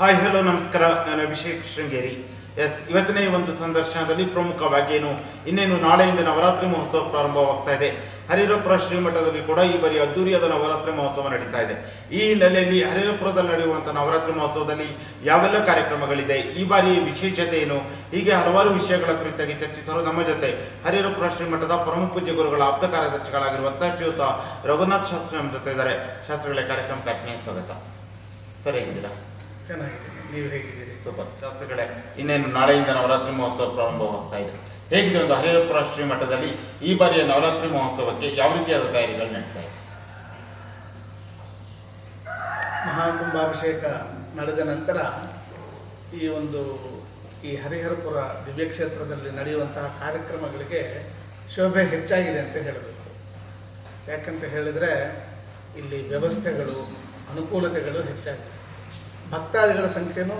Hi hello ನಮಸ್ಕಾರ. ನಾನು Abhishek Sringeri. S ಇವತ್ತಿನ ಒಂದು ಸಂದರ್ಶನದಲ್ಲಿ ಪ್ರಮುಖವಾಗಿ ಏನು ಇನ್ನೇನು ನಾಳೆಯಿಂದ ನವರಾತ್ರಿ ಮಹೋತ್ಸವ ಪ್ರಾರಂಭವಾಗ್ತಾ ಇದೆ. ಹರಿಹರಪುರ ಶ್ರೀಮಠದಲ್ಲಿ ಕೂಡ ಈ ಬಾರಿ ಅದ್ದೂರಿಯಾದ ನವರಾತ್ರಿ ಮಹೋತ್ಸವ ನಡೀತಾ ಇದೆ. ಈ ಹಿನ್ನೆಲೆಯಲ್ಲಿ ಹರಿಹರಪುರದಲ್ಲಿ ನಡೆಯುವಂಥ ನವರಾತ್ರಿ ಮಹೋತ್ಸವದಲ್ಲಿ ಯಾವೆಲ್ಲ ಕಾರ್ಯಕ್ರಮಗಳಿದೆ, ಈ ಬಾರಿ ವಿಶೇಷತೆ ಏನು, ಹೀಗೆ ಹಲವಾರು ವಿಷಯಗಳ ಕುರಿತಾಗಿ ಚರ್ಚಿಸಲು ನಮ್ಮ ಜೊತೆ ಹರಿಹರಪುರ ಶ್ರೀಮಠದ ಪರಮ ಪೂಜ್ಯ ಗುರುಗಳ, ಆಪ್ತ ಕಾರ್ಯದರ್ಶಿಗಳಾಗಿರುವಂಥ ಶ್ರೀಯುತ ರಘುನಾಥ್ ಶಾಸ್ತ್ರಿ ನಮ್ಮ ಜೊತೆ ಇದ್ದಾರೆ. ಶಾಸ್ತ್ರಿಗಳ ಕಾರ್ಯಕ್ರಮಕ್ಕೆ ಸ್ವಾಗತ. ಸರಿ, ಹೇಗಿದ್ದೀರಾ? ಚೆನ್ನಾಗಿದೆ. ನೀವು ಹೇಗಿದ್ದೀರಿ? ಸೂಪರ್. ಶಾಸ್ತ್ರಿಗಳೇ ಇನ್ನೇನು ನಾಳೆಯಿಂದ ನವರಾತ್ರಿ ಮಹೋತ್ಸವ ಪ್ರಾರಂಭವಾಗ್ತಾ ಇದೆ. ಹೇಗಿದೆ ಒಂದು ಹರಿಹರಪುರ ಶ್ರೀ ಮಠದಲ್ಲಿ ಈ ಬಾರಿಯ ನವರಾತ್ರಿ ಮಹೋತ್ಸವಕ್ಕೆ ಯಾವ ರೀತಿಯಾದ ತಯಾರಿಗಳು ನಡೀತಾ ಇದೆ? ಮಹಾಕುಂಭಾಭಿಷೇಕ ನಡೆದ ನಂತರ ಈ ಒಂದು ಈ ಹರಿಹರಪುರ ದಿವ್ಯಕ್ಷೇತ್ರದಲ್ಲಿ ನಡೆಯುವಂತಹ ಕಾರ್ಯಕ್ರಮಗಳಿಗೆ ಶೋಭೆ ಹೆಚ್ಚಾಗಿದೆ ಅಂತ ಹೇಳಬೇಕು. ಯಾಕಂತ ಹೇಳಿದರೆ ಇಲ್ಲಿ ವ್ಯವಸ್ಥೆಗಳು ಅನುಕೂಲತೆಗಳು ಹೆಚ್ಚಾಗಿದೆ ಭಕ್ತಾದಿಗಳ ಸಂಖ್ಯೆನೂ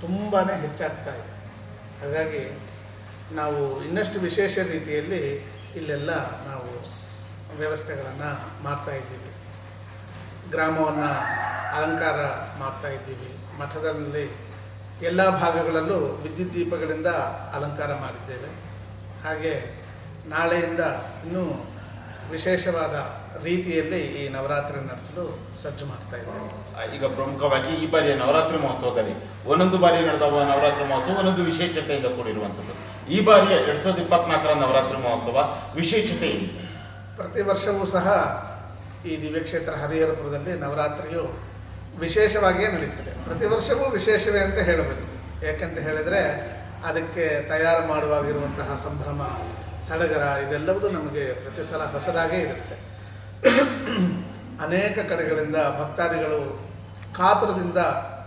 ತುಂಬಾ ಹೆಚ್ಚಾಗ್ತಾ ಇದೆ. ಹಾಗಾಗಿ ನಾವು ಇನ್ನಷ್ಟು ವಿಶೇಷ ರೀತಿಯಲ್ಲಿ ಇಲ್ಲೆಲ್ಲ ನಾವು ವ್ಯವಸ್ಥೆಗಳನ್ನು ಮಾಡ್ತಾ ಇದ್ದೀವಿ. ಗ್ರಾಮವನ್ನು ಅಲಂಕಾರ ಮಾಡ್ತಾ ಇದ್ದೀವಿ. ಮಠದಲ್ಲಿ ಎಲ್ಲ ಭಾಗಗಳಲ್ಲೂ ವಿದ್ಯುತ್ ದೀಪಗಳಿಂದ ಅಲಂಕಾರ ಮಾಡಿದ್ದೇವೆ. ಹಾಗೆ ನಾಳೆಯಿಂದ ಇನ್ನೂ ವಿಶೇಷವಾದ ರೀತಿಯಲ್ಲಿ ಈ ನವರಾತ್ರಿ ನಡೆಸಲು ಸಜ್ಜು ಮಾಡ್ತಾ ಇದ್ದಾರೆ. ಈಗ ಪ್ರಮುಖವಾಗಿ ಈ ಬಾರಿಯ ನವರಾತ್ರಿ ಮಹೋತ್ಸವದಲ್ಲಿ ಒಂದೊಂದು ಬಾರಿ ನಡೆದ ನವರಾತ್ರಿ ಮಹೋತ್ಸವ ಒಂದೊಂದು ವಿಶೇಷತೆಯಿಂದ ಕೂಡಿರುವಂಥದ್ದು. ಈ ಬಾರಿಯ ಎರಡ್ ಸಾವಿರದ ಇಪ್ಪತ್ನಾಲ್ಕರ ನವರಾತ್ರಿ ಮಹೋತ್ಸವ ವಿಶೇಷತೆ ಏನಿದೆ ಪ್ರತಿ ವರ್ಷವೂ ಸಹ ಈ ದಿವ್ಯಕ್ಷೇತ್ರ ಹರಿಹರಪುರದಲ್ಲಿ ನವರಾತ್ರಿಯು ವಿಶೇಷವಾಗಿಯೇ ನಡೀತದೆ. ಪ್ರತಿ ವರ್ಷವೂ ವಿಶೇಷವೇ ಅಂತ ಹೇಳಬೇಕು. ಯಾಕೆಂತ ಹೇಳಿದರೆ ಅದಕ್ಕೆ ತಯಾರು ಮಾಡುವಾಗಿರುವಂತಹ ಸಂಭ್ರಮ ಸಡಗರ ಇದೆಲ್ಲವೂ ನಮಗೆ ಪ್ರತಿ ಸಲ ಹೊಸದಾಗೇ ಇರುತ್ತೆ. ಅನೇಕ ಕಡೆಗಳಿಂದ ಭಕ್ತಾದಿಗಳು ಕಾತುರದಿಂದ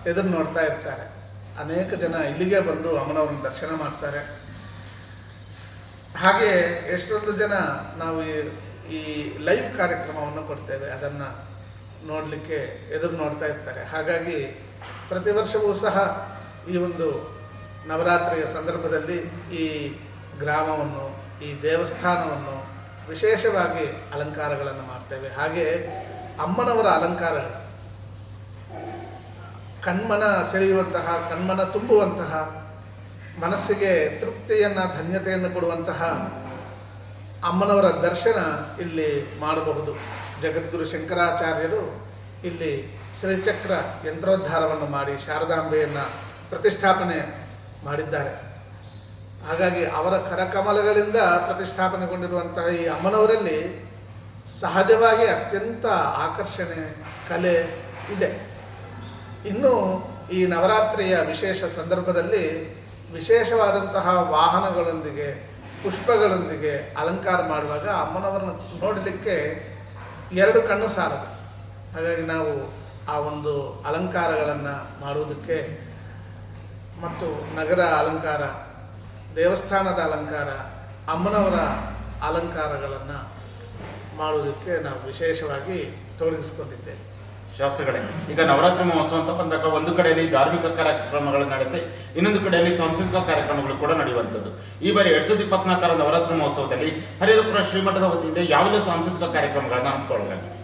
ಎದುರು ನೋಡ್ತಾ ಇರ್ತಾರೆ. ಅನೇಕ ಜನ ಇಲ್ಲಿಗೆ ಬಂದು ಅಮ್ಮನವ್ರನ್ನ ದರ್ಶನ ಮಾಡ್ತಾರೆ. ಹಾಗೆ ಎಷ್ಟೊಂದು ಜನ ನಾವು ಈ- ಈ ಲೈವ್ ಕಾರ್ಯಕ್ರಮವನ್ನು ಕೊಡ್ತೇವೆ. ಅದನ್ನು ನೋಡಲಿಕ್ಕೆ ಎದುರು ನೋಡ್ತಾ ಇರ್ತಾರೆ. ಹಾಗಾಗಿ ಪ್ರತಿ ವರ್ಷವೂ ಸಹ ಈ ಒಂದು ನವರಾತ್ರಿಯ ಸಂದರ್ಭದಲ್ಲಿ ಈ ಗ್ರಾಮವನ್ನು, ಈ ದೇವಸ್ಥಾನವನ್ನು ವಿಶೇಷವಾಗಿ ಅಲಂಕಾರಗಳನ್ನು ಮಾಡ್ತೇವೆ. ಹಾಗೆ ಅಮ್ಮನವರ ಅಲಂಕಾರಗಳು ಕಣ್ಮನ ಸೆಳೆಯುವಂತಹ, ಕಣ್ಮನ ತುಂಬುವಂತಹ, ಮನಸ್ಸಿಗೆ ತೃಪ್ತಿಯನ್ನು, ಧನ್ಯತೆಯನ್ನು ಕೊಡುವಂತಹ ಅಮ್ಮನವರ ದರ್ಶನ ಇಲ್ಲಿ ಮಾಡಬಹುದು. ಜಗದ್ಗುರು ಶಂಕರಾಚಾರ್ಯರು ಇಲ್ಲಿ ಶ್ರೀಚಕ್ರ ಯಂತ್ರೋದ್ಧಾರವನ್ನು ಮಾಡಿ ಶಾರದಾಂಬೆಯನ್ನು ಪ್ರತಿಷ್ಠಾಪನೆ ಮಾಡಿದ್ದಾರೆ. ಹಾಗಾಗಿ ಅವರ ಕರಕಮಲಗಳಿಂದ ಪ್ರತಿಷ್ಠಾಪನೆಗೊಂಡಿರುವಂತಹ ಈ ಅಮ್ಮನವರಲ್ಲಿ ಸಹಜವಾಗಿ ಅತ್ಯಂತ ಆಕರ್ಷಣೆ, ಕಲೆ ಇದೆ. ಇನ್ನು ಈ ನವರಾತ್ರಿಯ ವಿಶೇಷ ಸಂದರ್ಭದಲ್ಲಿ ವಿಶೇಷವಾದಂತಹ ವಾಹನಗಳೊಂದಿಗೆ, ಪುಷ್ಪಗಳೊಂದಿಗೆ ಅಲಂಕಾರ ಮಾಡುವಾಗ ಅಮ್ಮನವರನ್ನು ನೋಡಲಿಕ್ಕೆ ಎರಡು ಕಣ್ಣು ಸಾರದು ಹಾಗಾಗಿ ನಾವು ಆ ಒಂದು ಅಲಂಕಾರಗಳನ್ನು ಮಾಡುವುದಕ್ಕೆ ಮತ್ತು ನಗರ ಅಲಂಕಾರ ದೇವಸ್ಥಾನದ ಅಲಂಕಾರ, ಅಮ್ಮನವರ ಅಲಂಕಾರಗಳನ್ನು ಮಾಡುವುದಕ್ಕೆ ನಾವು ವಿಶೇಷವಾಗಿ ತೊಡಗಿಸ್ಕೊಂಡಿದ್ದೇವೆ ಶಾಸ್ತ್ರಗಳೇ, ಈಗ ನವರಾತ್ರಿ ಮಹೋತ್ಸವ ಅಂತ ಬಂದಾಗ ಒಂದು ಕಡೆಯಲ್ಲಿ ಧಾರ್ಮಿಕ ಕಾರ್ಯಕ್ರಮಗಳು ನಡೆಯುತ್ತೆ, ಇನ್ನೊಂದು ಕಡೆಯಲ್ಲಿ ಸಾಂಸ್ಕೃತಿಕ ಕಾರ್ಯಕ್ರಮಗಳು ಕೂಡ ನಡೆಯುವಂಥದ್ದು. ಈ ಬಾರಿ ಎರಡು ಸಾವಿರದ ಇಪ್ಪತ್ನಾಲ್ಕರ ನವರಾತ್ರಿ ಮಹೋತ್ಸವದಲ್ಲಿ ಹರಿಹರಪುರ ಶ್ರೀಮಠದ ವತಿಯಿಂದ ಯಾವೆಲ್ಲ ಸಾಂಸ್ಕೃತಿಕ ಕಾರ್ಯಕ್ರಮಗಳನ್ನು ಹಮ್ಮಿಕೊಳ್ಳಲಾಗಿದೆ?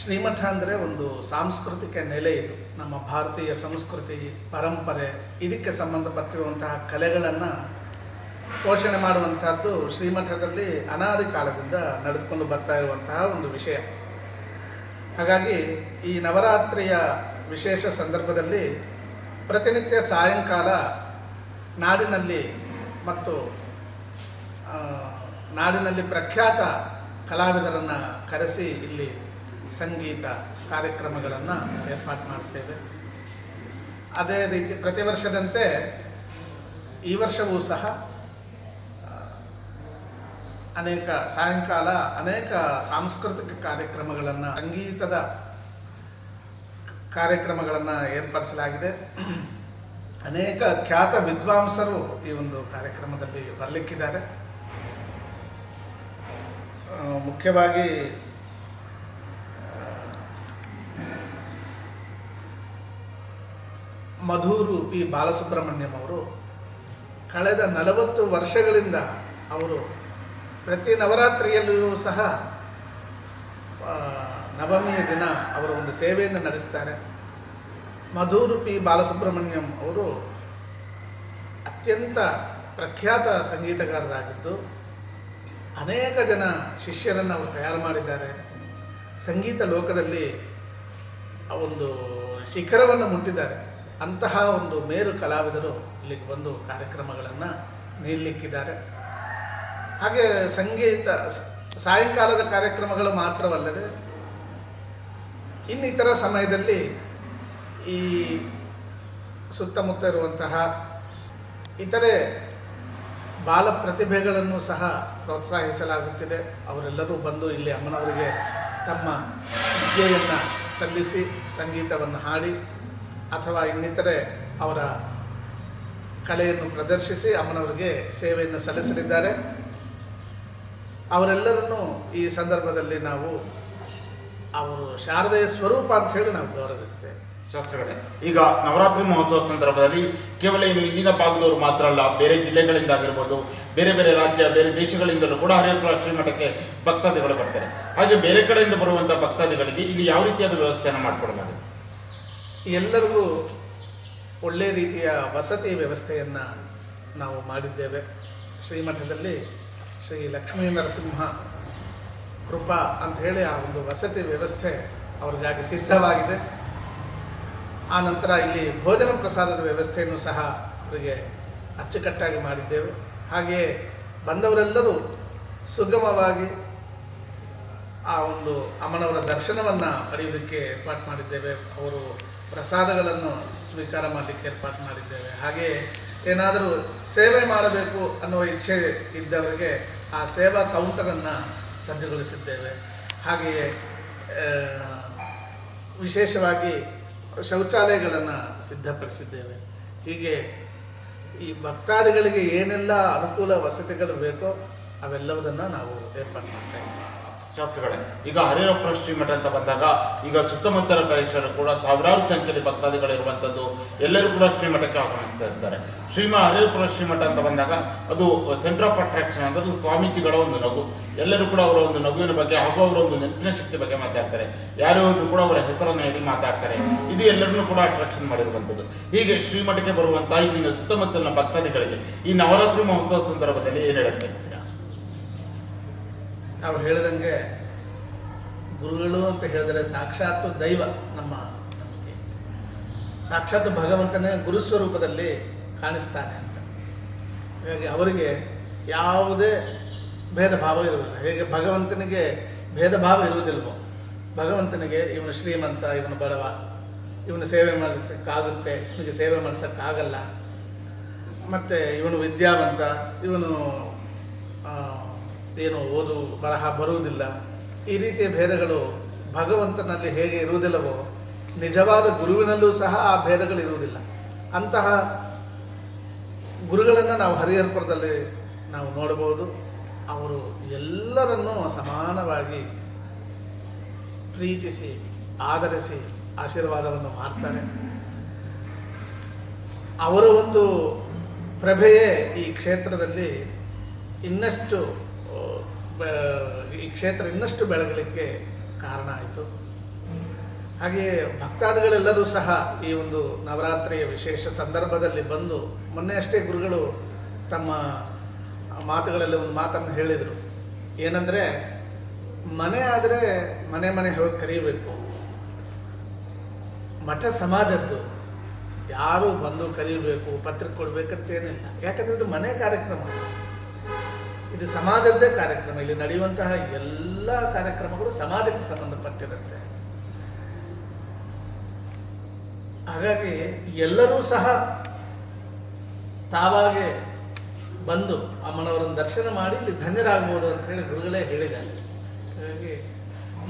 ಶ್ರೀಮಠ ಅಂದರೆ ಒಂದು ಸಾಂಸ್ಕೃತಿಕ ನೆಲೆ ಇದು. ನಮ್ಮ ಭಾರತೀಯ ಸಂಸ್ಕೃತಿ, ಪರಂಪರೆ, ಇದಕ್ಕೆ ಸಂಬಂಧಪಟ್ಟಿರುವಂತಹ ಕಲೆಗಳನ್ನು ಪೋಷಣೆ ಮಾಡುವಂತಹದ್ದು ಶ್ರೀಮಠದಲ್ಲಿ ಅನಾದಿ ಕಾಲದಿಂದ ನಡೆದುಕೊಂಡು ಬರ್ತಾ ಇರುವಂತಹ ಒಂದು ವಿಷಯ. ಹಾಗಾಗಿ ಈ ನವರಾತ್ರಿಯ ವಿಶೇಷ ಸಂದರ್ಭದಲ್ಲಿ ಪ್ರತಿನಿತ್ಯ ಸಾಯಂಕಾಲ ನಾಡಿನಲ್ಲಿ ಮತ್ತು ನಾಡಿನಲ್ಲಿ ಪ್ರಖ್ಯಾತ ಕಲಾವಿದರನ್ನು ಕರೆಸಿ ಇಲ್ಲಿ ಸಂಗೀತ ಕಾರ್ಯಕ್ರಮಗಳನ್ನು ಏರ್ಪಾಟ್ ಮಾಡ್ತೇವೆ. ಅದೇ ರೀತಿ ಪ್ರತಿ ವರ್ಷದಂತೆ ಈ ವರ್ಷವೂ ಸಹ ಅನೇಕ ಸಾಯಂಕಾಲ ಅನೇಕ ಸಾಂಸ್ಕೃತಿಕ ಕಾರ್ಯಕ್ರಮಗಳನ್ನು, ಸಂಗೀತದ ಕಾರ್ಯಕ್ರಮಗಳನ್ನು ಏರ್ಪಡಿಸಲಾಗಿದೆ. ಅನೇಕ ಖ್ಯಾತ ವಿದ್ವಾಂಸರು ಈ ಒಂದು ಕಾರ್ಯಕ್ರಮದಲ್ಲಿ ಬರಲಿಕ್ಕಿದ್ದಾರೆ. ಮುಖ್ಯವಾಗಿ ಮಧೂರು ಪಿ ಬಾಲಸುಬ್ರಹ್ಮಣ್ಯಂ ಅವರು ಕಳೆದ ನಲವತ್ತು ವರ್ಷಗಳಿಂದ ಅವರು ಪ್ರತಿ ನವರಾತ್ರಿಯಲ್ಲಿಯೂ ಸಹ ನವಮಿಯ ದಿನ ಅವರ ಒಂದು ಸೇವೆಯನ್ನು ನಡೆಸ್ತಾರೆ. ಮಧುರು ಪಿ ಬಾಲಸುಬ್ರಹ್ಮಣ್ಯಂ ಅವರು ಅತ್ಯಂತ ಪ್ರಖ್ಯಾತ ಸಂಗೀತಗಾರರಾಗಿದ್ದು, ಅನೇಕ ಜನ ಶಿಷ್ಯರನ್ನು ಅವರು ತಯಾರು ಮಾಡಿದ್ದಾರೆ. ಸಂಗೀತ ಲೋಕದಲ್ಲಿ ಒಂದು ಶಿಖರವನ್ನು ಮುಟ್ಟಿದ್ದಾರೆ. ಅಂತಹ ಒಂದು ಮೇರು ಕಲಾವಿದರು ಇಲ್ಲಿಗೆ ಬಂದು ಕಾರ್ಯಕ್ರಮಗಳನ್ನು ನೀಡಲಿಕ್ಕಿದ್ದಾರೆ. ಹಾಗೆ ಸಂಗೀತ, ಸಾಯಂಕಾಲದ ಕಾರ್ಯಕ್ರಮಗಳು ಮಾತ್ರವಲ್ಲದೆ ಇನ್ನಿತರ ಸಮಯದಲ್ಲಿ ಈ ಸುತ್ತಮುತ್ತ ಇರುವಂತಹ ಇತರೆ ಬಾಲ ಪ್ರತಿಭೆಗಳನ್ನು ಸಹ ಪ್ರೋತ್ಸಾಹಿಸಲಾಗುತ್ತಿದೆ. ಅವರೆಲ್ಲರೂ ಬಂದು ಇಲ್ಲಿ ಅಮ್ಮನವರಿಗೆ ತಮ್ಮ ವಿದ್ಯೆಯನ್ನು ಸಲ್ಲಿಸಿ, ಸಂಗೀತವನ್ನು ಹಾಡಿ ಅಥವಾ ಇನ್ನಿತರೆ ಅವರ ಕಲೆಯನ್ನು ಪ್ರದರ್ಶಿಸಿ ಅಮ್ಮನವರಿಗೆ ಸೇವೆಯನ್ನು ಸಲ್ಲಿಸಲಿದ್ದಾರೆ. ಅವರೆಲ್ಲರನ್ನೂ ಈ ಸಂದರ್ಭದಲ್ಲಿ ನಾವು ಅವರು ಶಾರದೆಯ ಸ್ವರೂಪ ಅಂತ ಹೇಳಿ ನಾವು ಗೌರವಿಸ್ತೇವೆ. ಶಾಸ್ತ್ರಗಳೇ, ಈಗ ನವರಾತ್ರಿ ಮಹೋತ್ಸವ ಸಂದರ್ಭದಲ್ಲಿ ಕೇವಲ ಇನ್ನು ಇಲ್ಲಿನ ಭಾಗದವರು ಮಾತ್ರ ಅಲ್ಲ, ಬೇರೆ ಜಿಲ್ಲೆಗಳಿಂದ ಆಗಿರ್ಬೋದು, ಬೇರೆ ಬೇರೆ ರಾಜ್ಯ, ಬೇರೆ ದೇಶಗಳಿಂದಲೂ ಕೂಡ ಹರಿಹರ ಶ್ರೀಮಠಕ್ಕೆ ಭಕ್ತಾದಿಗಳು ಬರ್ತಾರೆ. ಹಾಗೆ ಬೇರೆ ಕಡೆಯಿಂದ ಬರುವಂಥ ಭಕ್ತಾದಿಗಳಿಗೆ ಇಲ್ಲಿ ಯಾವ ರೀತಿಯಾದ ವ್ಯವಸ್ಥೆಯನ್ನು ಮಾಡಿಕೊಡಲಾಗಿದೆ? ಎಲ್ಲರಿಗೂ ಒಳ್ಳೆಯ ರೀತಿಯ ವಸತಿ ವ್ಯವಸ್ಥೆಯನ್ನು ನಾವು ಮಾಡಿದ್ದೇವೆ. ಶ್ರೀಮಠದಲ್ಲಿ ಶ್ರೀ ಲಕ್ಷ್ಮೀ ನರಸಿಂಹ ಕೃಪಾ ಅಂತ ಹೇಳಿ ಆ ಒಂದು ವಸತಿ ವ್ಯವಸ್ಥೆ ಅವರಿಗಾಗಿ ಸಿದ್ಧವಾಗಿದೆ. ಆ ನಂತರ ಇಲ್ಲಿ ಭೋಜನ ಪ್ರಸಾದದ ವ್ಯವಸ್ಥೆಯನ್ನು ಸಹ ಅವರಿಗೆ ಅಚ್ಚುಕಟ್ಟಾಗಿ ಮಾಡಿದ್ದೇವೆ. ಹಾಗೆಯೇ ಬಂದವರೆಲ್ಲರೂ ಸುಗಮವಾಗಿ ಆ ಒಂದು ಅಮ್ಮನವರ ದರ್ಶನವನ್ನು ಪಡೆಯೋದಕ್ಕೆ ಏರ್ಪಾಟ್ ಮಾಡಿದ್ದೇವೆ. ಅವರು ಪ್ರಸಾದಗಳನ್ನು ಸ್ವೀಕಾರ ಮಾಡಲಿಕ್ಕೆ ಏರ್ಪಾಡು ಮಾಡಿದ್ದೇವೆ. ಹಾಗೆಯೇ ಏನಾದರೂ ಸೇವೆ ಮಾಡಬೇಕು ಅನ್ನುವ ಇಚ್ಛೆ ಇದ್ದವರಿಗೆ ಆ ಸೇವಾ ಕೌಂಟರನ್ನು ಸಜ್ಜುಗೊಳಿಸಿದ್ದೇವೆ. ಹಾಗೆಯೇ ವಿಶೇಷವಾಗಿ ಶೌಚಾಲಯಗಳನ್ನು ಸಿದ್ಧಪಡಿಸಿದ್ದೇವೆ. ಹೀಗೆ ಈ ಭಕ್ತಾದಿಗಳಿಗೆ ಏನೆಲ್ಲ ಅನುಕೂಲ ವಸತಿಗಳು ಬೇಕೋ ಅವೆಲ್ಲವುದನ್ನು ನಾವು ಏರ್ಪಾಡು ಮಾಡ್ತಾ ಇದ್ದೀವಿ. ಶಾಸ್ತ್ರಗಳೇ ಈಗ ಹರಿಹರಪುರ ಶ್ರೀಮಠ ಅಂತ ಬಂದಾಗ ಈಗ ಸುತ್ತಮುತ್ತಲ ಪ್ರದೇಶರು ಕೂಡ ಸಾವಿರಾರು ಸಂಖ್ಯೆಯಲ್ಲಿ ಭಕ್ತಾದಿಗಳಿರುವಂಥದ್ದು ಎಲ್ಲರೂ ಕೂಡ ಶ್ರೀಮಠಕ್ಕೆ ಆಗಮಿಸ್ತಾ ಇರ್ತಾರೆ. ಶ್ರೀಮ ಹರಿಹರಪುರ ಶ್ರೀಮಠ ಅಂತ ಬಂದಾಗ ಅದು ಸೆಂಟರ್ ಆಫ್ ಅಟ್ರಾಕ್ಷನ್ ಅಂತ ಅದು ಸ್ವಾಮೀಜಿಗಳ ಒಂದು ನಗು. ಎಲ್ಲರೂ ಕೂಡ ಅವರ ಒಂದು ನಗುವಿನ ಬಗ್ಗೆ ಹಾಗೂ ಅವರ ಒಂದು ನೆನಪಿನ ಶಕ್ತಿ ಬಗ್ಗೆ ಮಾತಾಡ್ತಾರೆ. ಯಾರೋ ಕೂಡ ಅವರ ಹೆಸರನ್ನು ಹೇಳಿ ಮಾತಾಡ್ತಾರೆ. ಇದು ಎಲ್ಲರನ್ನೂ ಕೂಡ ಅಟ್ರಾಕ್ಷನ್ ಮಾಡಿರುವಂಥದ್ದು. ಹೀಗೆ ಶ್ರೀಮಠಕ್ಕೆ ಬರುವಂತಹ ಇಲ್ಲಿನ ಸುತ್ತಮುತ್ತಲಿನ ಭಕ್ತಾದಿಗಳಿಗೆ ಈ ನವರಾತ್ರಿ ಮಹೋತ್ಸವ ಸಂದರ್ಭದಲ್ಲಿ ಏನು ಹೇಳಕ್ ಬಯಸ್ತೀರಾ? ನಾವು ಹೇಳಿದಂಗೆ ಗುರುಗಳು ಅಂತ ಹೇಳಿದರೆ ಸಾಕ್ಷಾತ್ ದೈವ ನಮ್ಮ ನಮಗೆ ಸಾಕ್ಷಾತ್ ಭಗವಂತನೇ ಗುರುಸ್ವರೂಪದಲ್ಲಿ ಕಾಣಿಸ್ತಾನೆ ಅಂತ. ಹಾಗಾಗಿ ಅವರಿಗೆ ಯಾವುದೇ ಭೇದ ಭಾವ ಇರುವುದಿಲ್ಲ. ಹೇಗೆ ಭಗವಂತನಿಗೆ ಭೇದ ಭಾವ ಇರುವುದಿಲ್ವೋ, ಭಗವಂತನಿಗೆ ಇವನು ಶ್ರೀಮಂತ, ಇವನು ಬಡವ, ಇವನು ಸೇವೆ ಮಾಡಿಸೋಕ್ಕಾಗುತ್ತೆ, ಇವನಿಗೆ ಸೇವೆ ಮಾಡಿಸೋಕ್ಕಾಗಲ್ಲ. ಮತ್ತು ಇವನು ವಿದ್ಯಾವಂತ, ಇವನು ಏನು ಓದು ಬರಹ ಬರುವುದಿಲ್ಲ. ಈ ರೀತಿಯ ಭೇದಗಳು ಭಗವಂತನಲ್ಲಿ ಹೇಗೆ ಇರುವುದಿಲ್ಲವೋ, ನಿಜವಾದ ಗುರುವಿನಲ್ಲೂ ಸಹ ಆ ಭೇದಗಳು ಇರುವುದಿಲ್ಲ. ಅಂತಹ ಗುರುಗಳನ್ನು ನಾವು ಹರಿಹರಪುರದಲ್ಲಿ ನಾವು ನೋಡಬಹುದು. ಅವರು ಎಲ್ಲರನ್ನೂ ಸಮಾನವಾಗಿ ಪ್ರೀತಿಸಿ, ಆಧರಿಸಿ ಆಶೀರ್ವಾದವನ್ನು ಮಾಡ್ತಾರೆ. ಅವರ ಒಂದು ಪ್ರಭೆಯೇ ಈ ಕ್ಷೇತ್ರದಲ್ಲಿ ಇನ್ನಷ್ಟು ಈ ಕ್ಷೇತ್ರ ಇನ್ನಷ್ಟು ಬೆಳಗಲಿಕ್ಕೆ ಕಾರಣ ಆಯಿತು. ಹಾಗೆಯೇ ಭಕ್ತಾದಿಗಳೆಲ್ಲರೂ ಸಹ ಈ ಒಂದು ನವರಾತ್ರಿಯ ವಿಶೇಷ ಸಂದರ್ಭದಲ್ಲಿ ಬಂದು ಮೊನ್ನೆ ಅಷ್ಟೇ ಗುರುಗಳು ತಮ್ಮ ಮಾತುಗಳಲ್ಲಿ ಒಂದು ಮಾತನ್ನು ಹೇಳಿದರು. ಏನಂದರೆ, ಮನೆ ಆದರೆ ಮನೆ ಮನೆ ಹೋಗಿ ಕರೀಬೇಕು. ಮಠ ಸಮಾಜದ್ದು. ಯಾರು ಬಂದು ಕರೀಬೇಕು, ಪತ್ರಿಕೆ ಕೊಡಬೇಕಂತೇನಿಲ್ಲ. ಯಾಕಂದರೆ ಇದು ಮನೆ ಕಾರ್ಯಕ್ರಮ. ಇದು ಸಮಾಜದ್ದೇ ಕಾರ್ಯಕ್ರಮ. ಇಲ್ಲಿ ನಡೆಯುವಂತಹ ಎಲ್ಲ ಕಾರ್ಯಕ್ರಮಗಳು ಸಮಾಜಕ್ಕೆ ಸಂಬಂಧಪಟ್ಟಿರುತ್ತೆ. ಹಾಗಾಗಿ ಎಲ್ಲರೂ ಸಹ ತಾವಾಗೆ ಬಂದು ಅಮ್ಮನವರನ್ನು ದರ್ಶನ ಮಾಡಿ ಇಲ್ಲಿ ಧನ್ಯರಾಗ್ಬೋದು ಅಂತ ಹೇಳಿ ಗುರುಗಳೇ ಹೇಳಿದ್ದಾರೆ. ಹಾಗಾಗಿ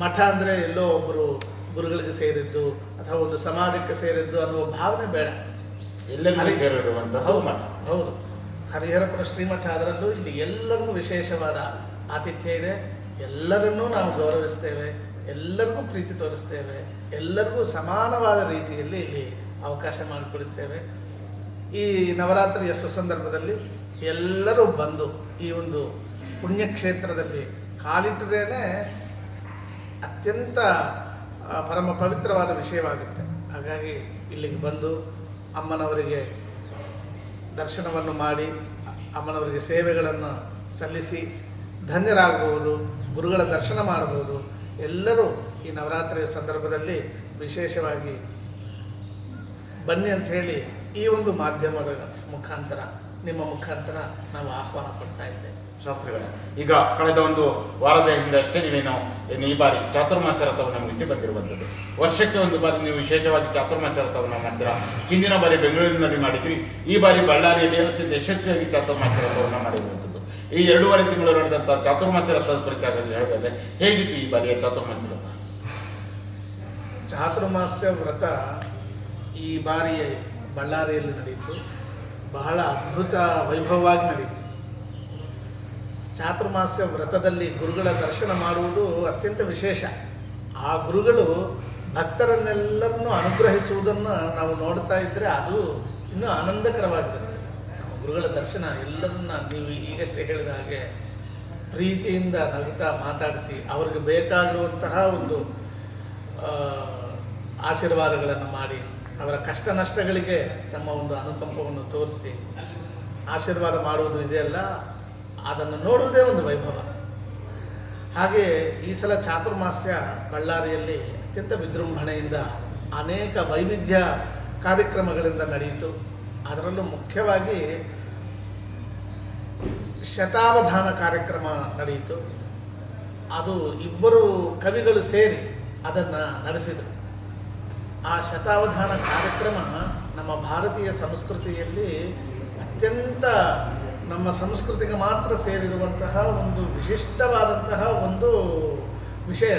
ಮಠ ಅಂದರೆ ಎಲ್ಲೋ ಒಬ್ಬರು ಗುರುಗಳಿಗೆ ಸೇರಿದ್ದು ಅಥವಾ ಒಂದು ಸಮಾಜಕ್ಕೆ ಸೇರಿದ್ದು ಅನ್ನುವ ಭಾವನೆ ಬೇಡ. ಎಲ್ಲರಿಗೂ ಹೌದು ಮಠ. ಹೌದು. ಹರಿಹರಪುರ ಶ್ರೀಮಠ ಅದರಲ್ಲೂ ಇಲ್ಲಿ ಎಲ್ಲರಿಗೂ ವಿಶೇಷವಾದ ಆತಿಥ್ಯ ಇದೆ. ಎಲ್ಲರನ್ನೂ ನಾವು ಗೌರವಿಸ್ತೇವೆ. ಎಲ್ಲರಿಗೂ ಪ್ರೀತಿ ತೋರಿಸ್ತೇವೆ. ಎಲ್ಲರಿಗೂ ಸಮಾನವಾದ ರೀತಿಯಲ್ಲಿ ಇಲ್ಲಿ ಅವಕಾಶ ಮಾಡಿಕೊಡುತ್ತೇವೆ. ಈ ನವರಾತ್ರಿಯ ಸುಸಂದರ್ಭದಲ್ಲಿ ಎಲ್ಲರೂ ಬಂದು ಈ ಒಂದು ಪುಣ್ಯಕ್ಷೇತ್ರದಲ್ಲಿ ಕಾಲಿಟ್ಟರೇನೆ ಅತ್ಯಂತ ಪರಮ ಪವಿತ್ರವಾದ ವಿಷಯವಾಗುತ್ತೆ. ಹಾಗಾಗಿ ಇಲ್ಲಿಗೆ ಬಂದು ಅಮ್ಮನವರಿಗೆ ದರ್ಶನವನ್ನು ಮಾಡಿ ಅಮ್ಮನವರಿಗೆ ಸೇವೆಗಳನ್ನು ಸಲ್ಲಿಸಿ ಧನ್ಯರಾಗಬಹುದು, ಗುರುಗಳ ದರ್ಶನ ಮಾಡಬಹುದು. ಎಲ್ಲರೂ ಈ ನವರಾತ್ರಿಯ ಸಂದರ್ಭದಲ್ಲಿ ವಿಶೇಷವಾಗಿ ಬನ್ನಿ ಅಂತ ಹೇಳಿ ಈ ಒಂದು ಮಾಧ್ಯಮದ ಮುಖಾಂತರ, ನಿಮ್ಮ ಮುಖಾಂತರ ನಾವು ಆಹ್ವಾನ ಕೊಡ್ತಾ ಇದ್ದೇವೆ. ಶಾಸ್ತ್ರಿಗಳೇ, ಈಗ ಕಳೆದ ಒಂದು ವಾರದ ಹಿಂದಷ್ಟೇ ನೀವೇನು ಈ ಬಾರಿ ಚಾತುರ್ಮಾಸ ರಥವನ್ನು ಮುಗಿಸಿ ಬಂದಿರುವಂಥದ್ದು. ವರ್ಷಕ್ಕೆ ಒಂದು ಬಾರಿ ನೀವು ವಿಶೇಷವಾಗಿ ಚಾತುರ್ಮಾಸ ರಥವನ್ನು ಮಾಡ್ತೀರಾ? ಹಿಂದಿನ ಬಾರಿ ಬೆಂಗಳೂರಿನಲ್ಲಿ ಮಾಡಿದ್ರಿ, ಈ ಬಾರಿ ಬಳ್ಳಾರಿಯಲ್ಲಿ ಅತ್ಯಂತ ಯಶಸ್ವಿಯಾಗಿ ಚಾತುರ್ಮಾಸ ರಥವನ್ನು ಮಾಡಿರುವಂಥದ್ದು. ಈ ಎರಡೂವರೆ ತಿಂಗಳು ನಡೆದಂಥ ಚಾತುರ್ಮಾಸ ರಥದ ಕುರಿತಾಗಿ ಹೇಳಿದ್ರೆ ಹೇಗಿತ್ತು ಈ ಬಾರಿಯ ಚಾತುರ್ಮಾಸ ರಥ ಚಾತುರ್ಮಾಸ್ಯ ವ್ರತ ಈ ಬಾರಿ ಬಳ್ಳಾರಿಯಲ್ಲಿ ನಡೆಯಿತು. ಬಹಳ ಅದ್ಭುತ ವೈಭವವಾಗಿ ನಡೆಯಿತು. ಚಾತುರ್ಮಾಸ್ಯ ವ್ರತದಲ್ಲಿ ಗುರುಗಳ ದರ್ಶನ ಮಾಡುವುದು ಅತ್ಯಂತ ವಿಶೇಷ. ಆ ಗುರುಗಳು ಭಕ್ತರನ್ನೆಲ್ಲರನ್ನು ಅನುಗ್ರಹಿಸುವುದನ್ನು ನಾವು ನೋಡ್ತಾ ಇದ್ದರೆ ಅದು ಇನ್ನೂ ಆನಂದಕರವಾಗಿರುತ್ತೆ. ಗುರುಗಳ ದರ್ಶನ ಎಲ್ಲರನ್ನ ನೀವು ಈಗಷ್ಟೇ ಹೇಳಿದ ಹಾಗೆ ಪ್ರೀತಿಯಿಂದ ನಗುತ್ತಾ ಮಾತಾಡಿಸಿ ಅವ್ರಿಗೆ ಬೇಕಾಗಿರುವಂತಹ ಒಂದು ಆಶೀರ್ವಾದಗಳನ್ನು ಮಾಡಿ ಅವರ ಕಷ್ಟ ನಷ್ಟಗಳಿಗೆ ತಮ್ಮ ಒಂದು ಅನುಕಂಪವನ್ನು ತೋರಿಸಿ ಆಶೀರ್ವಾದ ಮಾಡುವುದು ಇದೆಯಲ್ಲ ಅದನ್ನು ನೋಡುವುದೇ ಒಂದು ವೈಭವ. ಹಾಗೆ ಈ ಸಲ ಚಾತುರ್ಮಾಸ್ಯ ಬಳ್ಳಾರಿಯಲ್ಲಿ ಅತ್ಯಂತ ವಿಜೃಂಭಣೆಯಿಂದ ಅನೇಕ ವೈವಿಧ್ಯ ಕಾರ್ಯಕ್ರಮಗಳಿಂದ ನಡೆಯಿತು. ಅದರಲ್ಲೂ ಮುಖ್ಯವಾಗಿ ಶತಾವಧಾನ ಕಾರ್ಯಕ್ರಮ ನಡೆಯಿತು. ಅದು ಇಬ್ಬರು ಕವಿಗಳು ಸೇರಿ ಅದನ್ನು ನಡೆಸಿದರು. ಆ ಶತಾವಧಾನ ಕಾರ್ಯಕ್ರಮ ನಮ್ಮ ಭಾರತೀಯ ಸಂಸ್ಕೃತಿಯಲ್ಲಿ ಅತ್ಯಂತ ನಮ್ಮ ಸಂಸ್ಕೃತಿಗೆ ಮಾತ್ರ ಸೇರಿರುವಂತಹ ಒಂದು ವಿಶಿಷ್ಟವಾದಂತಹ ಒಂದು ವಿಷಯ.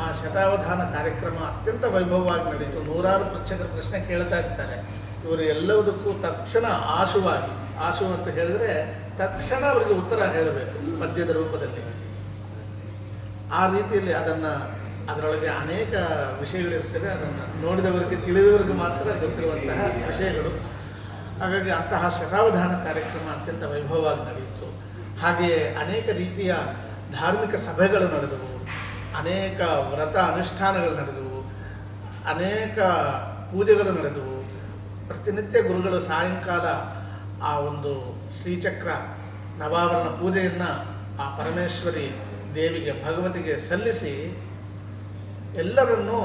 ಆ ಶತಾವಧಾನ ಕಾರ್ಯಕ್ರಮ ಅತ್ಯಂತ ವೈಭವವಾಗಿ ನಡೆಯಿತು. ನೂರಾರು ಪೃಚ್ಛಕರು ಪ್ರಶ್ನೆ ಕೇಳ್ತಾ ಇರ್ತಾರೆ. ಇವರು ಎಲ್ಲದಕ್ಕೂ ತಕ್ಷಣ ಆಶುವಾಗಿ, ಆಶು ಅಂತ ಹೇಳಿದ್ರೆ ತಕ್ಷಣ ಅವರಿಗೆ ಉತ್ತರ ಹೇಳಬೇಕು, ಪದ್ಯದ ರೂಪದಲ್ಲಿ. ಆ ರೀತಿಯಲ್ಲಿ ಅದನ್ನು ಅದರೊಳಗೆ ಅನೇಕ ವಿಷಯಗಳಿರ್ತದೆ ಅದನ್ನು ನೋಡಿದವರಿಗೆ, ತಿಳಿದವರಿಗೆ ಮಾತ್ರ ಗೊತ್ತಿರುವಂತಹ ವಿಷಯಗಳು. ಹಾಗಾಗಿ ಅಂತಹ ಶತಾವಧಾನ ಕಾರ್ಯಕ್ರಮ ಅತ್ಯಂತ ವೈಭವವಾಗಿ ನಡೆಯಿತು. ಹಾಗೆಯೇ ಅನೇಕ ರೀತಿಯ ಧಾರ್ಮಿಕ ಸಭೆಗಳು ನಡೆದವು. ಅನೇಕ ವ್ರತ ಅನುಷ್ಠಾನಗಳು ನಡೆದವು. ಅನೇಕ ಪೂಜೆಗಳು ನಡೆದವು. ಪ್ರತಿನಿತ್ಯ ಗುರುಗಳು ಸಾಯಂಕಾಲ ಆ ಒಂದು ಶ್ರೀಚಕ್ರ ನವಾವರಣ ಪೂಜೆಯನ್ನು ಆ ಪರಮೇಶ್ವರಿ ದೇವಿಗೆ, ಭಗವತಿಗೆ ಸಲ್ಲಿಸಿ ಎಲ್ಲರನ್ನೂ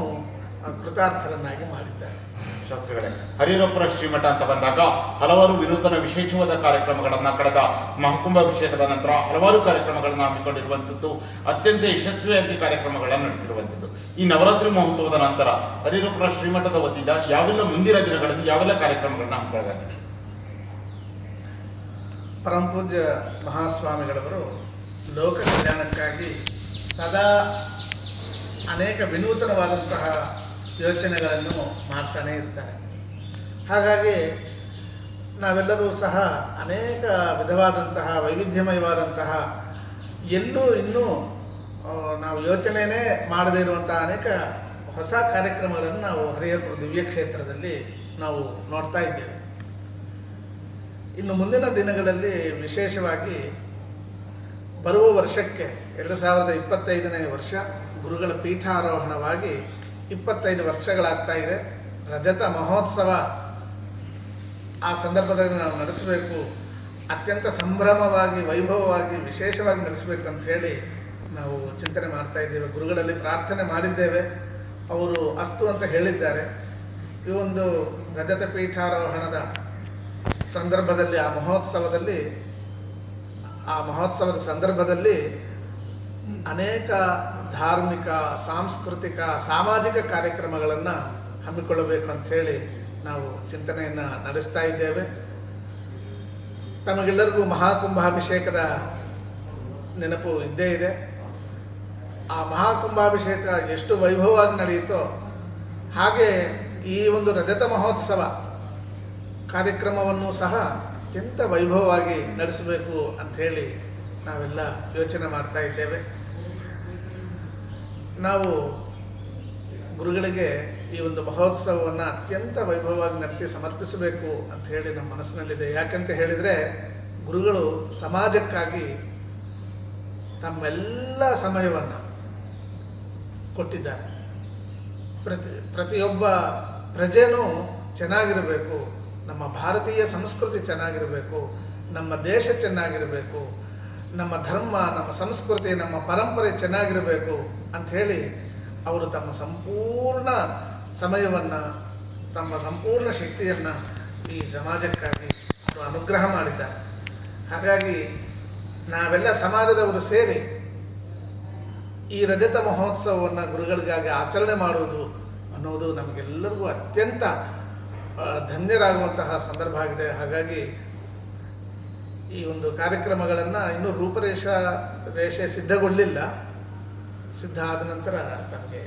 ಕೃತಾರ್ಥರನ್ನಾಗಿ ಮಾಡಿದ್ದಾರೆ. ಶಾಸ್ತ್ರಿಗಳೇ, ಹರಿಹರಪುರ ಶ್ರೀಮಠ ಅಂತ ಬಂದಾಗ ಹಲವಾರು ವಿನೂತನ ವಿಶೇಷವಾದ ಕಾರ್ಯಕ್ರಮಗಳನ್ನ ಕಳೆದ ಮಹಾಕುಂಭಾಭಿಷೇಕದ ನಂತರ ಹಲವಾರು ಕಾರ್ಯಕ್ರಮಗಳನ್ನು ಹಮ್ಮಿಕೊಂಡಿರುವಂಥದ್ದು, ಅತ್ಯಂತ ಯಶಸ್ವಿಯಾಗಿ ಕಾರ್ಯಕ್ರಮಗಳನ್ನು ನಡೆಸಿರುವಂತದ್ದು ಈ ನವರಾತ್ರಿ ಮಹೋತ್ಸವದ ನಂತರ ಹರಿಹರಪುರ ಶ್ರೀಮಠದ ವತಿಯಿಂದ ಯಾವೆಲ್ಲ ಮುಂದಿನ ದಿನಗಳಲ್ಲಿ ಯಾವೆಲ್ಲ ಕಾರ್ಯಕ್ರಮಗಳನ್ನ ಹಮ್ಮಿಕೊಳ್ಳಲಾಗಿದೆ? ಪರಮಪೂಜ್ಯ ಮಹಾಸ್ವಾಮಿಗಳವರು ಲೋಕ ಕಲ್ಯಾಣಕ್ಕಾಗಿ ಸದಾ ಅನೇಕ ವಿನೂತನವಾದಂತಹ ಯೋಚನೆಗಳನ್ನು ಮಾಡ್ತಾನೆ ಇರ್ತಾರೆ. ಹಾಗಾಗಿ ನಾವೆಲ್ಲರೂ ಸಹ ಅನೇಕ ವಿಧವಾದಂತಹ, ವೈವಿಧ್ಯಮಯವಾದಂತಹ, ಎಲ್ಲೂ ಇನ್ನೂ ನಾವು ಯೋಚನೆಯೇ ಮಾಡದೇ ಇರುವಂತಹ ಅನೇಕ ಹೊಸ ಕಾರ್ಯಕ್ರಮಗಳನ್ನು ನಾವು ಹರಿಹರಪುರ ದಿವ್ಯ ಕ್ಷೇತ್ರದಲ್ಲಿ ನಾವು ನೋಡ್ತಾ ಇದ್ದೇವೆ. ಇನ್ನು ಮುಂದಿನ ದಿನಗಳಲ್ಲಿ ವಿಶೇಷವಾಗಿ ಬರುವ ವರ್ಷಕ್ಕೆ, ಎರಡು ಸಾವಿರದ ಇಪ್ಪತ್ತೈದನೇ ವರ್ಷ ಗುರುಗಳ ಪೀಠಾರೋಹಣವಾಗಿ ಇಪ್ಪತ್ತೈದು ವರ್ಷಗಳಾಗ್ತಾ ಇದೆ. ರಜತ ಮಹೋತ್ಸವ ಆ ಸಂದರ್ಭದಲ್ಲಿ ನಾವು ನಡೆಸಬೇಕು. ಅತ್ಯಂತ ಸಂಭ್ರಮವಾಗಿ, ವೈಭವವಾಗಿ, ವಿಶೇಷವಾಗಿ ನಡೆಸಬೇಕು ಅಂತ ಹೇಳಿ ನಾವು ಚಿಂತನೆ ಮಾಡ್ತಾ ಇದ್ದೇವೆ. ಗುರುಗಳಲ್ಲಿ ಪ್ರಾರ್ಥನೆ ಮಾಡಿದ್ದೇವೆ. ಅವರು ಅಸ್ತು ಅಂತ ಹೇಳಿದ್ದಾರೆ. ಈ ಒಂದು ರಜತ ಪೀಠಾರೋಹಣದ ಸಂದರ್ಭದಲ್ಲಿ, ಆ ಮಹೋತ್ಸವದಲ್ಲಿ, ಆ ಮಹೋತ್ಸವದ ಸಂದರ್ಭದಲ್ಲಿ ಅನೇಕ ಧಾರ್ಮಿಕ, ಸಾಂಸ್ಕೃತಿಕ, ಸಾಮಾಜಿಕ ಕಾರ್ಯಕ್ರಮಗಳನ್ನು ಹಮ್ಮಿಕೊಳ್ಳಬೇಕು ಅಂಥೇಳಿ ನಾವು ಚಿಂತನೆಯನ್ನು ನಡೆಸ್ತಾ ಇದ್ದೇವೆ. ತಮಗೆಲ್ಲರಿಗೂ ಮಹಾಕುಂಭಾಭಿಷೇಕದ ನೆನಪು ಇದ್ದೇ ಇದೆ. ಆ ಮಹಾಕುಂಭಾಭಿಷೇಕ ಎಷ್ಟು ವೈಭವವಾಗಿ ನಡೆಯಿತೋ ಹಾಗೆ ಈ ಒಂದು ರಜತ ಮಹೋತ್ಸವ ಕಾರ್ಯಕ್ರಮವನ್ನು ಸಹ ಅತ್ಯಂತ ವೈಭವವಾಗಿ ನಡೆಸಬೇಕು ಅಂಥೇಳಿ ನಾವೆಲ್ಲ ಯೋಚನೆ ಮಾಡ್ತಾ ಇದ್ದೇವೆ. ನಾವು ಗುರುಗಳಿಗೆ ಈ ಒಂದು ಮಹೋತ್ಸವವನ್ನು ಅತ್ಯಂತ ವೈಭವವಾಗಿ ನಡೆಸಿ ಸಮರ್ಪಿಸಬೇಕು ಅಂತ ಹೇಳಿ ನಮ್ಮ ಮನಸ್ಸಿನಲ್ಲಿದೆ. ಯಾಕಂತ ಹೇಳಿದರೆ ಗುರುಗಳು ಸಮಾಜಕ್ಕಾಗಿ ತಮ್ಮೆಲ್ಲ ಸಮಯವನ್ನು ಕೊಟ್ಟಿದ್ದಾರೆ. ಪ್ರತಿ, ಪ್ರತಿಯೊಬ್ಬ ಪ್ರಜೆನೂ ಚೆನ್ನಾಗಿರಬೇಕು, ನಮ್ಮ ಭಾರತೀಯ ಸಂಸ್ಕೃತಿ ಚೆನ್ನಾಗಿರಬೇಕು, ನಮ್ಮ ದೇಶ ಚೆನ್ನಾಗಿರಬೇಕು ನಮ್ಮ ಧರ್ಮ, ನಮ್ಮ ಸಂಸ್ಕೃತಿ, ನಮ್ಮ ಪರಂಪರೆ ಚೆನ್ನಾಗಿರಬೇಕು ಅಂಥೇಳಿ ಅವರು ತಮ್ಮ ಸಂಪೂರ್ಣ ಸಮಯವನ್ನು, ತಮ್ಮ ಸಂಪೂರ್ಣ ಶಕ್ತಿಯನ್ನು ಈ ಸಮಾಜಕ್ಕಾಗಿ ಅವರು ಅನುಗ್ರಹ ಮಾಡಿದ್ದಾರೆ. ಹಾಗಾಗಿ ನಾವೆಲ್ಲ ಸಮಾಜದವರು ಸೇರಿ ಈ ರಜತ ಮಹೋತ್ಸವವನ್ನು ಗುರುಗಳಿಗಾಗಿ ಆಚರಣೆ ಮಾಡುವುದು ಅನ್ನೋದು ನಮಗೆಲ್ಲರಿಗೂ ಅತ್ಯಂತ ಧನ್ಯರಾಗುವಂತಹ ಸಂದರ್ಭ ಆಗಿದೆ. ಹಾಗಾಗಿ ಈ ಒಂದು ಕಾರ್ಯಕ್ರಮಗಳನ್ನು ಇನ್ನೂ ರೂಪರೇಷ ರೇಷೆ ಸಿದ್ಧಗೊಳ್ಳಿಲ್ಲ. ಸಿದ್ಧ ಆದ ನಂತರ ತಮಗೆ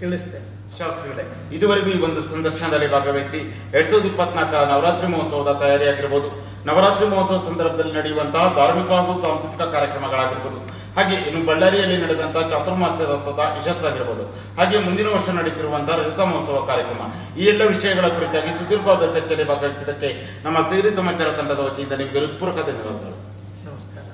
ತಿಳಿಸ್ತೇನೆ. ಶಾಸ್ತ್ರಿಗಳೇ, ಇದುವರೆಗೂ ಈ ಒಂದು ಸಂದರ್ಶನದಲ್ಲಿ ಭಾಗವಹಿಸಿ ಎರಡ್ ಸಾವಿರದ ಇಪ್ಪತ್ನಾಲ್ಕರ ನವರಾತ್ರಿ ಮಹೋತ್ಸವದ ತಯಾರಿಯಾಗಿರ್ಬೋದು. ನವರಾತ್ರಿ ಮಹೋತ್ಸವ ಸಂದರ್ಭದಲ್ಲಿ ನಡೆಯುವಂತಹ ಧಾರ್ಮಿಕ ಹಾಗೂ ಸಾಂಸ್ಕೃತಿಕ ಕಾರ್ಯಕ್ರಮಗಳಾಗಿರ್ಬೋದು ಹಾಗೆ ಇನ್ನು ಬಳ್ಳಾರಿಯಲ್ಲಿ ನಡೆದಂತಹ ಚಾತುರ್ಮಾಸ್ಯ ರಥದ ಯಶಸ್ಸಾಗಿರ್ಬೋದು ಹಾಗೆ ಮುಂದಿನ ವರ್ಷ ನಡೆಯುತ್ತಿರುವಂತಹ ರಜತ ಮಹೋತ್ಸವ ಕಾರ್ಯಕ್ರಮ. ಈ ಎಲ್ಲ ವಿಷಯಗಳ ಕುರಿತಾಗಿ ಸುದೀರ್ಘವಾದ ಚರ್ಚೆಯಲ್ಲಿ ಭಾಗವಹಿಸಿದ್ದಕ್ಕೆ ನಮ್ಮ ಸೇರಿ ಸಮಾಚಾರ ತಂಡದ ವತಿಯಿಂದ ನಿಮಗೆ ಹೃತ್ಪೂರ್ವಕ ಧನ್ಯವಾದಗಳು. ನಮಸ್ಕಾರ.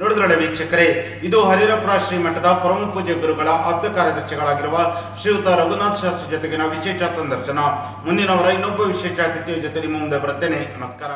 ನೋಡಿದ್ರಲ್ಲ ವೀಕ್ಷಕರೇ ಇದು ಹರಿರಪುರ ಶ್ರೀಮಠದ ಪರಮ ಪೂಜ್ಯ ಗುರುಗಳ ಆಪ್ತ ಕಾರ್ಯದರ್ಶಿಗಳಾಗಿರುವ ಶ್ರೀಯುತ ರಘುನಾಥ್ ಶಾಸ್ತ್ರಿ ಜೊತೆಗಿನ ವಿಶೇಷ ಸಂದರ್ಶನ. ಮುಂದಿನವರ ಇನ್ನೊಬ್ಬ ವಿಶೇಷ ಅತಿಥಿಯ ಜೊತೆ ನಿಮ್ಮ ಮುಂದೆ ಬರ್ತೇನೆ ನಮಸ್ಕಾರ.